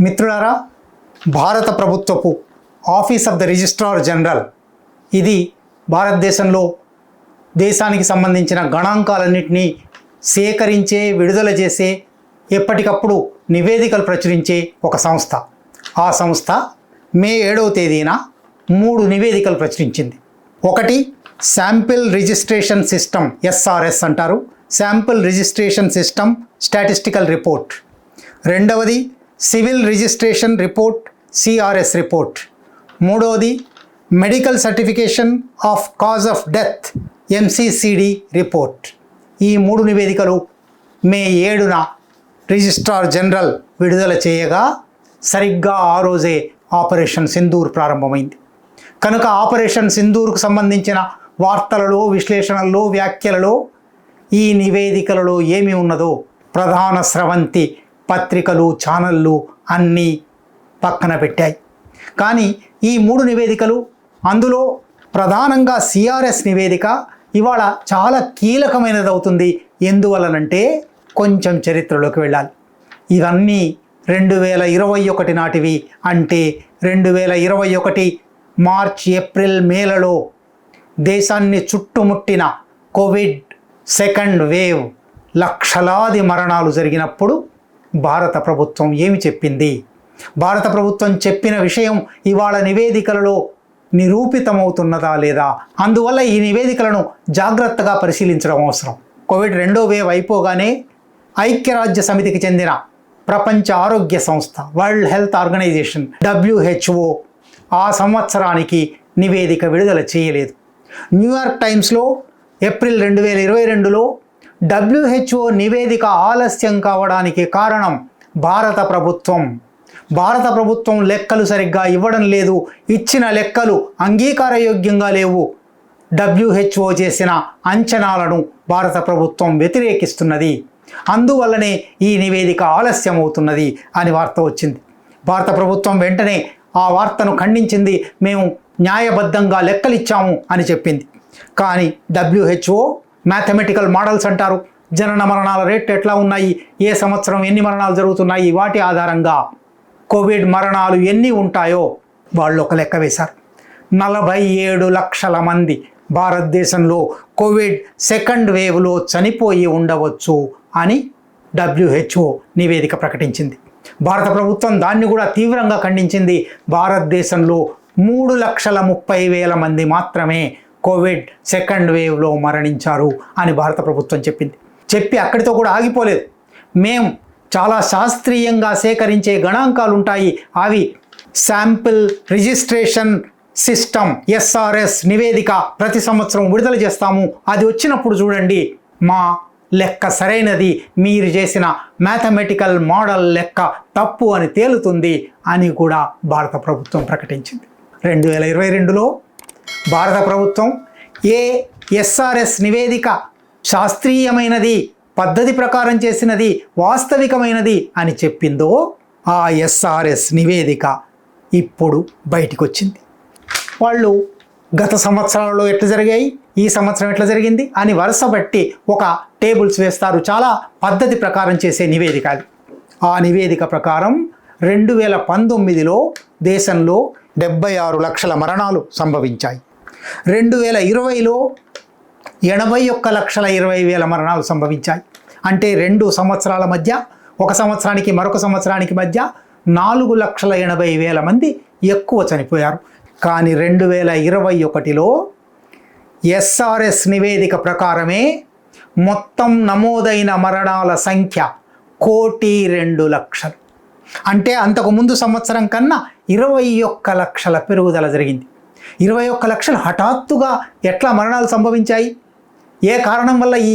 మిత్రులారా భారత ప్రభుత్వపు office of the registrar general ఇది భారతదేశంలో దేశానికి సంబంధించిన గణాంకాలన్నింటినీ సేకరించే విడుదల చేసే ఎప్పటికప్పుడు నివేదికలు ప్రచురించే ఒక సంస్థ. ఆ సంస్థ మే ఏడవ తేదీన మూడు నివేదికలు ప్రచురించింది. ఒకటి శాంపిల్ రిజిస్ట్రేషన్ సిస్టమ్ ఎస్ఆర్ఎస్ అంటారు. Sample registration system statistical report. రెండవది civil registration report CRS report. మూడవది medical certification of cause of death MCCD report. ఈ మూడు నివేదికలు మే ఏడున రిజిస్ట్రార్ జనరల్ విడుదల చేయగా సరిగ్గా ఆ రోజే ఆపరేషన్ సింధూర్ ప్రారంభమైంది. కనుక ఆపరేషన్ సింధూర్కు సంబంధించిన వార్తలలో విశ్లేషణల్లో వ్యాఖ్యలలో ఈ నివేదికలలో ఏమి ఉన్నదో ప్రధాన స్రవంతి పత్రికలు ఛానళ్ళు అన్నీ పక్కన పెట్టాయి. కానీ ఈ మూడు నివేదికలు అందులో ప్రధానంగా సిఆర్ఎస్ నివేదిక ఇవాళ చాలా కీలకమైనది అవుతుంది ఎందువలనంటే కొంచెం చరిత్రలోకి వెళ్ళాలి. ఇవన్నీ రెండు వేల ఇరవై ఒకటి నాటివి అంటే రెండు వేల ఇరవై ఒకటి మార్చ్ ఏప్రిల్ మేలలో దేశాన్ని చుట్టుముట్టిన కోవిడ్ సెకండ్ వేవ్ లక్షలాది మరణాలు జరిగినప్పుడు భారత ప్రభుత్వం ఏమి చెప్పింది? భారత ప్రభుత్వం చెప్పిన విషయం ఇవాళ నివేదికలలో నిరూపితమవుతున్నదా లేదా? అందువల్ల ఈ నివేదికలను జాగ్రత్తగా పరిశీలించడం అవసరం. కోవిడ్ రెండో వేవ్ అయిపోగానే ఐక్యరాజ్య సమితికి చెందిన ప్రపంచ ఆరోగ్య సంస్థ వరల్డ్ హెల్త్ ఆర్గనైజేషన్ డబ్ల్యూహెచ్ఓ ఆ సంవత్సరానికి నివేదిక విడుదల చేయలేదు. న్యూయార్క్ టైమ్స్లో ఏప్రిల్ రెండు వేల ఇరవై రెండులో డబ్ల్యూహెచ్ఓ నివేదిక ఆలస్యం కావడానికి కారణం భారత ప్రభుత్వం. భారత ప్రభుత్వం లెక్కలు సరిగ్గా ఇవ్వడం లేదు. ఇచ్చిన లెక్కలు అంగీకారయోగ్యంగా లేవు. డబ్ల్యూహెచ్ఓ చేసిన అంచనాలను భారత ప్రభుత్వం వ్యతిరేకిస్తున్నది. అందువల్లనే ఈ నివేదిక ఆలస్యం అవుతున్నది అని వార్త వచ్చింది. భారత ప్రభుత్వం వెంటనే ఆ వార్తను ఖండించింది. మేము న్యాయబద్ధంగా లెక్కలిచ్చాము అని చెప్పింది. కానీ డబ్ల్యూహెచ్ఓ మ్యాథమెటికల్ మోడల్స్ అంటారు. జనన మరణాల రేట్లు ఎట్లా ఉన్నాయి? ఏ సంవత్సరం ఎన్ని మరణాలు జరుగుతున్నాయి? వాటి ఆధారంగా కోవిడ్ మరణాలు ఎన్ని ఉంటాయో వాళ్ళు ఒక లెక్క వేశారు. నలభై ఏడు లక్షల మంది భారతదేశంలో కోవిడ్ సెకండ్ వేవ్లో చనిపోయి ఉండవచ్చు అని డబ్ల్యూహెచ్ఓ నివేదిక ప్రకటించింది. భారత ప్రభుత్వం దాన్ని కూడా తీవ్రంగా ఖండించింది. భారతదేశంలో మూడు లక్షల ముప్పై వేల మంది మాత్రమే కోవిడ్ సెకండ్ వేవ్లో మరణించారు అని భారత ప్రభుత్వం చెప్పింది. చెప్పి అక్కడితో కూడా ఆగిపోలేదు. మేము చాలా శాస్త్రీయంగా సేకరించే గణాంకాలు ఉంటాయి అవి శాంపిల్ రిజిస్ట్రేషన్ సిస్టమ్ ఎస్ఆర్ఎస్ నివేదిక ప్రతి సంవత్సరం విడుదల చేస్తాము. అది వచ్చినప్పుడు చూడండి మా లెక్క సరైనది. మీరు చేసిన మ్యాథమెటికల్ మోడల్ లెక్క తప్పు అని తేలుతుంది అని కూడా భారత ప్రభుత్వం ప్రకటించింది. రెండు వేల ఇరవై రెండులో భారత ప్రభుత్వం ఏ ఎస్ఆర్ఎస్ నివేదిక శాస్త్రీయమైనది పద్ధతి ప్రకారం చేసినది వాస్తవికమైనది అని చెప్పిందో ఆ ఎస్ఆర్ఎస్ నివేదిక ఇప్పుడు బయటికి వచ్చింది వాళ్ళు గత సంవత్సరాలలో ఎట్లా జరిగాయి? ఈ సంవత్సరం ఎట్లా జరిగింది? అని వరుస బట్టి ఒక టేబుల్స్ వేస్తారు. చాలా పద్ధతి ప్రకారం చేసే నివేదిక అది. ఆ నివేదిక ప్రకారం రెండు వేల పంతొమ్మిదిలో దేశంలో డెబ్బై ఆరు లక్షల మరణాలు సంభవించాయి. రెండు వేల ఇరవైలో ఎనభై ఒక్క లక్షల ఇరవై వేల మరణాలు సంభవించాయి. అంటే రెండు సంవత్సరాల మధ్య ఒక సంవత్సరానికి మరొక సంవత్సరానికి మధ్య నాలుగు లక్షల ఎనభై వేల మంది ఎక్కువ చనిపోయారు. కానీ రెండు వేల ఇరవై ఒకటిలో ఎస్ఆర్ఎస్ నివేదిక ప్రకారమే మొత్తం నమోదైన మరణాల సంఖ్య కోటి రెండు లక్షలు. అంటే అంతకు ముందు సంవత్సరం కన్నా ఇరవై ఒక్క లక్షల పెరుగుదల జరిగింది. ఇరవై ఒక్క లక్షలు హఠాత్తుగా ఎట్లా మరణాలు సంభవించాయి? ఏ కారణం వల్ల ఈ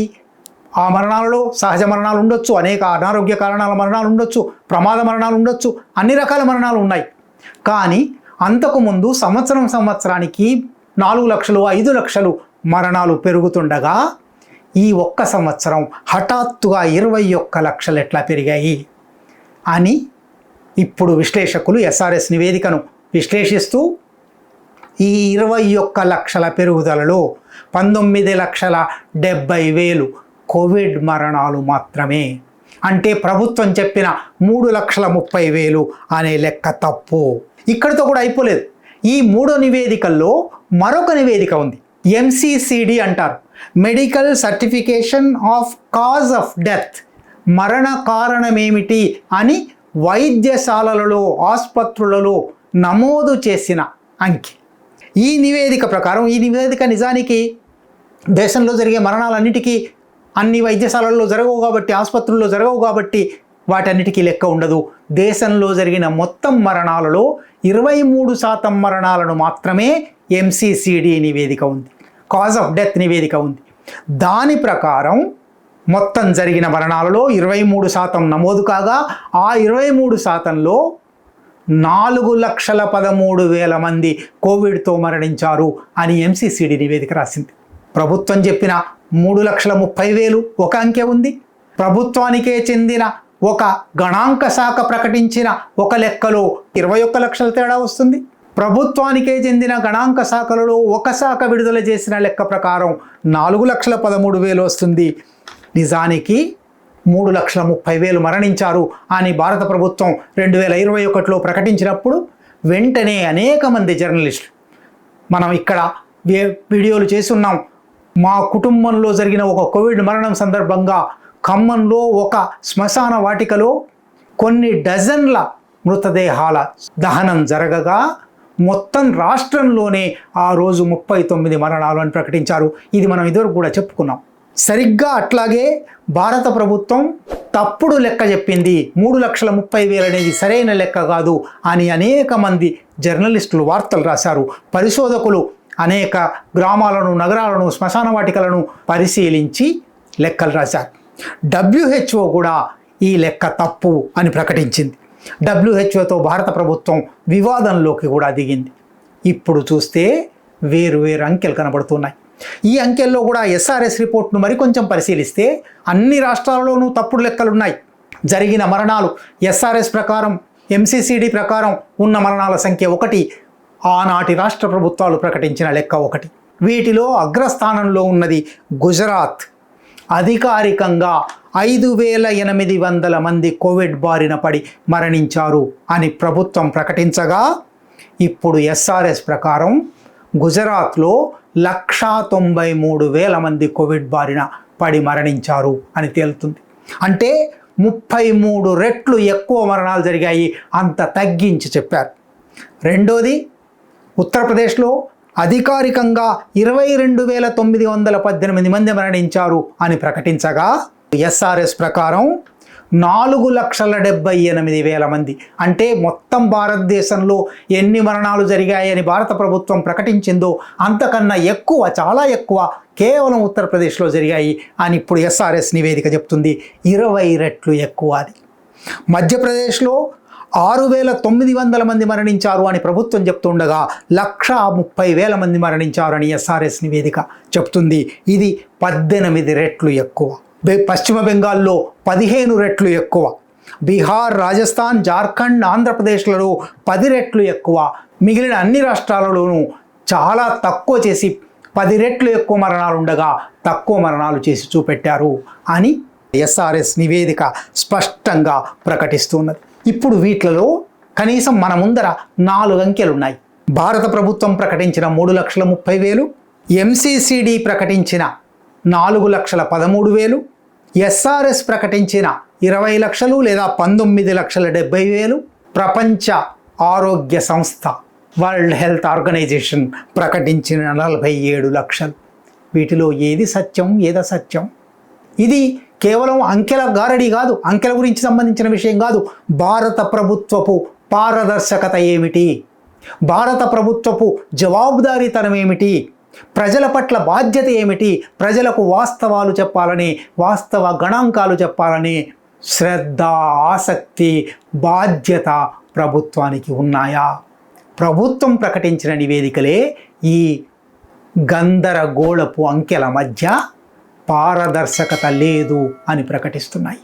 ఆ మరణాలలో సహజ మరణాలు ఉండొచ్చు అనేక అనారోగ్య కారణాల మరణాలు ఉండొచ్చు ప్రమాద మరణాలు ఉండొచ్చు అన్ని రకాల మరణాలు ఉన్నాయి. కానీ అంతకుముందు సంవత్సరం సంవత్సరానికి నాలుగు లక్షలు ఐదు లక్షలు మరణాలు పెరుగుతుండగా ఈ ఒక్క సంవత్సరం హఠాత్తుగా ఇరవై ఒక్క లక్షలు ఎట్లా పెరిగాయి? అని ఇప్పుడు విశ్లేషకులు ఎస్ఆర్ఎస్ నివేదికను విశ్లేషిస్తూ ఈ ఇరవై ఒక్క లక్షల పెరుగుదలలో పంతొమ్మిది లక్షల డెబ్బై వేలు కోవిడ్ మరణాలు మాత్రమే. అంటే ప్రభుత్వం చెప్పిన మూడు లక్షల ముప్పై వేలు అనే లెక్క తప్పు. ఇక్కడితో కూడా అయిపోలేదు. ఈ మూడో నివేదికల్లో మరొక నివేదిక ఉంది. ఎంసీసీడి అంటారు. Medical certification of cause of death మరణ కారణమేమిటి అని వైద్యశాలలలో ఆసుపత్రులలో నమోదు చేసిన అంకె. ఈ నివేదిక ప్రకారం ఈ నివేదిక నిజానికి దేశంలో జరిగే మరణాలన్నిటికీ అన్ని వైద్యశాలల్లో జరగవు కాబట్టి ఆసుపత్రుల్లో జరగవు కాబట్టి వాటన్నిటికీ లెక్క ఉండదు. దేశంలో జరిగిన మొత్తం మరణాలలో ఇరవై మూడు శాతం మరణాలను మాత్రమే ఎంసీసీడీ నివేదిక ఉంది. కాజ్ ఆఫ్ డెత్ నివేదిక ఉంది. దాని ప్రకారం మొత్తం జరిగిన మరణాలలో ఇరవై మూడు శాతం నమోదు కాగా ఆ ఇరవై మూడు శాతంలో నాలుగు లక్షల పదమూడు వేల మంది కోవిడ్తో మరణించారు అని ఎంసీసీడీ నివేదిక రాసింది. ప్రభుత్వం చెప్పిన మూడు లక్షల ముప్పై వేలు ఒక అంకె ఉంది. ప్రభుత్వానికే చెందిన ఒక గణాంక శాఖ ప్రకటించిన ఒక లెక్కలో ఇరవై ఒక్క లక్షల తేడా వస్తుంది. ప్రభుత్వానికే చెందిన గణాంక శాఖలలో ఒక శాఖ విడుదల చేసిన లెక్క ప్రకారం నాలుగు లక్షల పదమూడు వేలు వస్తుంది. నిజానికి మూడు లక్షల ముప్పై వేలు మరణించారు అని భారత ప్రభుత్వం రెండు వేల ఇరవై ఒకటిలో ప్రకటించినప్పుడు వెంటనే అనేక మంది జర్నలిస్టులు మనం ఇక్కడ వీడియోలు చేస్తున్నాం. మా కుటుంబంలో జరిగిన ఒక కోవిడ్ మరణం సందర్భంగా ఖమ్మంలో ఒక శ్మశాన వాటికలో కొన్ని డజన్ల మృతదేహాల దహనం జరగగా మొత్తం రాష్ట్రంలోనే ఆ రోజు ముప్పై తొమ్మిది మరణాలు అని ప్రకటించారు. ఇది మనం ఇదివరకు కూడా చెప్పుకున్నాం. సరిగ్గా అట్లాగే భారత ప్రభుత్వం తప్పుడు లెక్క చెప్పింది. మూడు లక్షల ముప్పై వేలు అనేది సరైన లెక్క కాదు అని అనేక మంది జర్నలిస్టులు వార్తలు రాశారు. పరిశోధకులు అనేక గ్రామాలను నగరాలను శ్మశాన వాటికలను పరిశీలించి లెక్కలు రాశారు. డబ్ల్యూహెచ్ఓ కూడా ఈ లెక్క తప్పు అని ప్రకటించింది. డబ్ల్యూహెచ్ఓతో భారత ప్రభుత్వం వివాదంలోకి కూడా దిగింది. ఇప్పుడు చూస్తే వేరు వేరు అంకెలు కనబడుతున్నాయి. ఈ అంకెల్లో కూడా ఎస్ఆర్ఎస్ రిపోర్ట్ను మరికొంచెం పరిశీలిస్తే అన్ని రాష్ట్రాల్లోనూ తప్పుడు లెక్కలున్నాయి. జరిగిన మరణాలు ఎస్ఆర్ఎస్ ప్రకారం ఎంసీసీడీ ప్రకారం ఉన్న మరణాల సంఖ్య ఒకటి ఆనాటి రాష్ట్ర ప్రభుత్వాలు ప్రకటించిన లెక్క ఒకటి. వీటిలో అగ్రస్థానంలో ఉన్నది గుజరాత్. అధికారికంగా ఐదు వేల ఎనిమిది వందల మంది కోవిడ్ బారిన పడి మరణించారు అని ప్రభుత్వం ప్రకటించగా ఇప్పుడు ఎస్ఆర్ఎస్ ప్రకారం గుజరాత్లో లక్షా తొంభై మూడు వేల మంది కోవిడ్ బారిన పడి మరణించారు అని తేలుతుంది. అంటే ముప్పై మూడు రెట్లు ఎక్కువ మరణాలు జరిగాయి అంత తగ్గించి చెప్పారు. రెండోది ఉత్తరప్రదేశ్లో అధికారికంగా ఇరవై రెండు వేల తొమ్మిది వందల పద్దెనిమిది మంది మరణించారు అని ప్రకటించగా ఎస్ఆర్ఎస్ ప్రకారం నాలుగు లక్షల డెబ్బై ఎనిమిది వేల మంది. అంటే మొత్తం భారతదేశంలో ఎన్ని మరణాలు జరిగాయని భారత ప్రభుత్వం ప్రకటించిందో అంతకన్నా ఎక్కువ చాలా ఎక్కువ కేవలం ఉత్తరప్రదేశ్లో జరిగాయి అని ఇప్పుడు ఎస్ఆర్ఎస్ నివేదిక చెప్తుంది. ఇరవై రెట్లు ఎక్కువ అది. మధ్యప్రదేశ్లో ఆరు వేల తొమ్మిది వందల మంది మరణించారు అని ప్రభుత్వం చెప్తుండగా లక్ష ముప్పై వేల మంది మరణించారని ఎస్ఆర్ఎస్ నివేదిక చెప్తుంది. ఇది పద్దెనిమిది రెట్లు ఎక్కువ. పశ్చిమ బెంగాల్లో పదిహేను రెట్లు ఎక్కువ. బీహార్ రాజస్థాన్ జార్ఖండ్ ఆంధ్రప్రదేశ్లలో పది రెట్లు ఎక్కువ. మిగిలిన అన్ని రాష్ట్రాలలోనూ చాలా తక్కువ చేసి పది రెట్లు ఎక్కువ మరణాలు ఉండగా తక్కువ మరణాలు చేసి చూపెట్టారు అని ఎస్ఆర్ఎస్ నివేదిక స్పష్టంగా ప్రకటిస్తున్నది. ఇప్పుడు వీటిలో కనీసం మన ముందర నాలుగు అంకెలు ఉన్నాయి భారత ప్రభుత్వం ప్రకటించిన మూడు లక్షల ముప్పై వేలు ఎంసీసీడీ ప్రకటించిన నాలుగు లక్షల పదమూడు వేలు. ఎస్ఆర్ఎస్ ప్రకటించిన ఇరవై లక్షలు లేదా పంతొమ్మిది లక్షల డెబ్బై వేలు. ప్రపంచ ఆరోగ్య సంస్థ వరల్డ్ హెల్త్ ఆర్గనైజేషన్ ప్రకటించిన నలభై ఏడు లక్షలు. వీటిలో ఏది సత్యం ఏది అసత్యం? ఇది కేవలం అంకెల గారడి కాదు అంకెల గురించి సంబంధించిన విషయం కాదు. భారత ప్రభుత్వపు పారదర్శకత ఏమిటి? భారత ప్రభుత్వపు జవాబుదారీతనం ఏమిటి? ప్రజల పట్ల బాధ్యత ఏమిటి? ప్రజలకు వాస్తవాలు చెప్పాలని వాస్తవ గణాంకాలు చెప్పాలని శ్రద్ధ ఆసక్తి బాధ్యత ప్రభుత్వానికి ఉన్నాయా? ప్రభుత్వం ప్రకటించిన నివేదికలే ఈ గందరగోళపు అంకెల మధ్య పారదర్శకత లేదు అని ప్రకటిస్తున్నాయి.